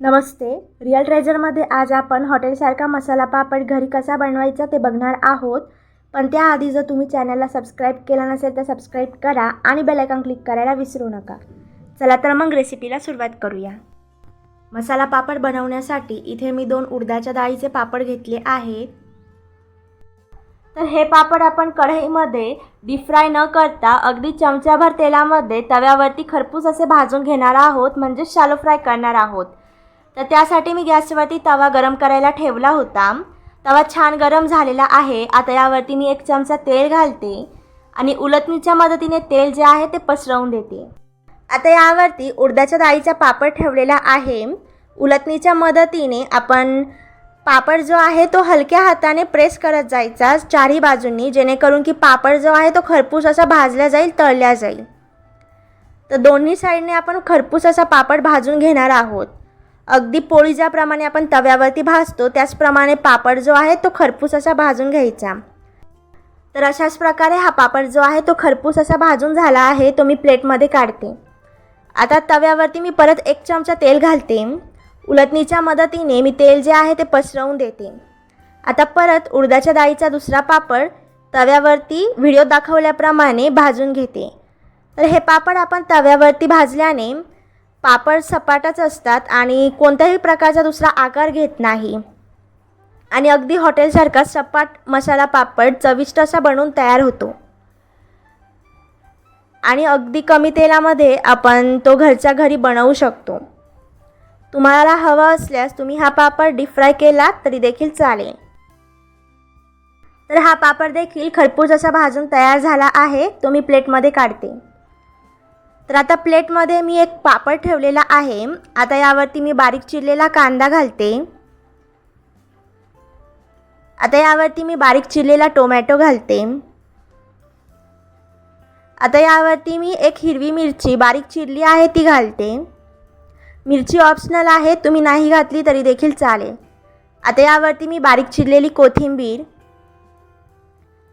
नमस्ते. Real ट्रेजरमध्ये आज आपण हॉटेलसारखा मसाला पापड घरी कसा बनवायचा ते बघणार आहोत. पण त्याआधी जर तुम्ही चॅनलला सबस्क्राईब केला नसेल तर सबस्क्राईब करा आणि बेलायकॉन क्लिक करायला विसरू नका. चला तर मग रेसिपीला सुरुवात करूया. मसाला पापड बनवण्यासाठी इथे मी दोन उडदाच्या डाळीचे पापड घेतले आहेत. तर हे पापड आपण कढईमध्ये डीप फ्राय न करता अगदी चमच्याभर तेलामध्ये तव्यावरती खरपूस असे भाजून घेणार आहोत म्हणजे शालो फ्राय करणार आहोत. तर त्यासाठी मी गॅसवरती तवा गरम करायला ठेवला होता. तवा छान गरम झालेला आहे. आता यावरती मी एक चमचा तेल घालते आणि उलटणीच्या मदतीने तेल जे आहे ते पसरवून देते. आता यावरती उडदाच्या डाळीचा पापड ठेवलेला आहे. उलटणीच्या मदतीने आपण पापड जो आहे तो हलक्या हाताने प्रेस करत जायचा चारही बाजूंनी जेणेकरून की पापड जो आहे तो खरपूस असा भाजला जाईल तळल्या जाईल. तर दोन्ही साईडने आपण खरपूस असा पापड भाजून घेणार आहोत. अगदी पोळी ज्याप्रमाणे आपण तव्यावरती भाजतो त्याचप्रमाणे पापड जो आहे तो खरपूस असा भाजून घ्यायचा. तर अशाच प्रकारे हा पापड जो आहे तो खरपूस असा भाजून झाला आहे तो मी प्लेटमध्ये काढते. आता तव्यावरती मी परत एक चमचा तेल घालते. उलटणीच्या मदतीने मी तेल जे आहे ते पसरवून देते. आता परत उडदाच्या डाळीचा दुसरा पापड तव्यावरती व्हिडिओ दाखवल्याप्रमाणे भाजून घेते. तर हे पापड आपण तव्यावरती भाजल्याने पापड सपाटच असतात आणि कोणत्याही प्रकारचा दुसरा आकार घेत नाही. आणि अगदी हॉटेलसारखा सपाट मसाला पापड चविष्ट असा बनवून तयार होतो. आणि अगदी कमी तेलामध्ये आपण तो घरच्या घरी बनवू शकतो. तुम्हाला हवा असल्यास तुम्ही हा पापड डीप फ्राय केला तरी देखील चालेल. तर हा पापड देखील खरपूस असा भाजून तयार झाला आहे तो मी प्लेटमध्ये काढते. तर आता प्लेटमध्ये मी एक पापड ठेवलेला आहे. आता यावरती मी बारीक चिरलेला कांदा घालते. आता यावरती मी बारीक चिरलेला टोमॅटो घालते. आता यावरती मी एक हिरवी मिरची बारीक चिरली आहे ती घालते. मिरची ऑप्शनल आहे तुम्ही नाही घातली तरी देखील चालेल. आता यावरती मी बारीक चिरलेली कोथिंबीर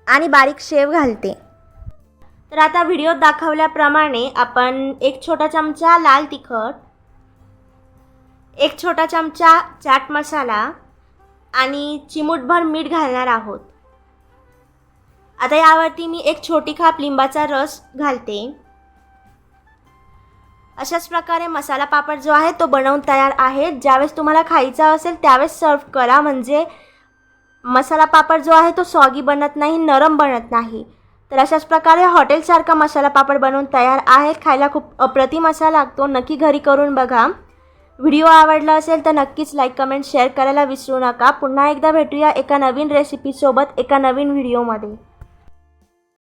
आणि बारीक शेव घालते. तर आता व्हिडिओत दाखवल्याप्रमाणे आपण एक छोटा चमचा लाल तिखट एक छोटा चमचा चाट मसाला आणि चिमूटभर मीठ घालणार आहोत. आता यावरती मी एक छोटी खाप लिंबाचा रस घालते. अशाच प्रकारे मसाला पापड जो आहे तो बनवून तयार आहे. ज्यावेळेस तुम्हाला खायचा असेल त्यावेळेस सर्व करा. म्हणजे मसाला पापड जो आहे तो सॉगी बनत नाही नरम बनत नाही. तर अशाच प्रकारे हॉटेलसारखा मसाला पापड बनवून तयार आहे. खायला खूप अप्रतिम असा लागतो. नक्की घरी करून बघा. व्हिडिओ आवडला असेल तर नक्कीच लाईक कमेंट शेअर करायला विसरू नका. पुन्हा एकदा भेटूया एका नवीन रेसिपीसोबत एका नवीन व्हिडिओमध्ये